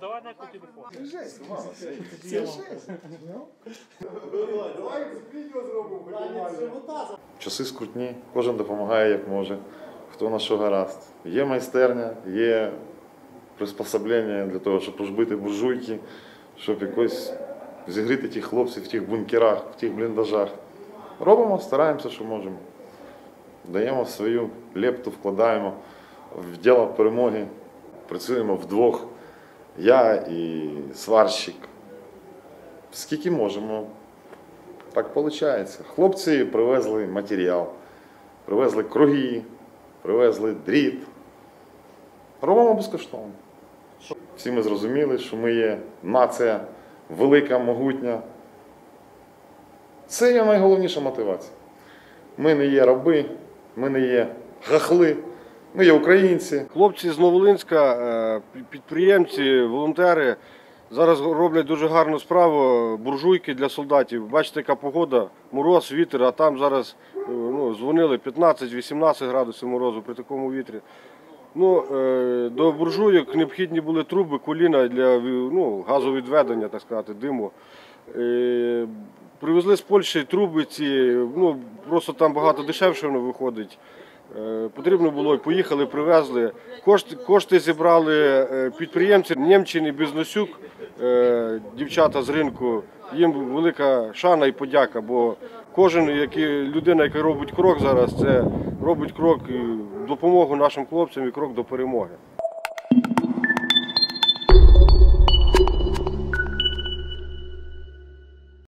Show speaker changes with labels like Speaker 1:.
Speaker 1: давай на телефон.
Speaker 2: Часи скрутні, кожен допомагає як може, хто на що гаразд. Є майстерня, є приспособлення для того, щоб розбити буржуйки, щоб якось зігріти тих хлопців в тих бункерах, в тих бліндажах. Робимо, стараємося, що можемо. Даємо свою лепту, вкладаємо в діло перемоги. Працюємо вдвох. Я і сварщик. Скільки можемо. Так виходить. Хлопці привезли матеріал, привезли круги, привезли дріт. Робимо безкоштовно. Всі ми зрозуміли, що ми є нація велика, могутня. Це є найголовніша мотивація. Ми не є раби, ми не є гахли, ми є українці.
Speaker 3: Хлопці з Новолинська, е, підприємці, волонтери зараз роблять дуже гарну справу. Буржуйки для солдатів. Бачите, яка погода, мороз, вітер, а там зараз е, ну, дзвонили 15-18 градусів морозу при такому вітрі. Ну, е, до буржуйок необхідні були труби, коліна для ну, газовідведення, так сказати, диму. Привезли з Польщі труби ці, ну, просто там багато дешевше воно виходить. Е, Потрібно було, поїхали, привезли. Кошти, кошти зібрали е, підприємці Німчини, Бізнесюк, е, дівчата з ринку. Їм велика шана і подяка, бо кожен, який, людина, яка робить крок зараз, це робить крок допомогу нашим хлопцям і крок до перемоги.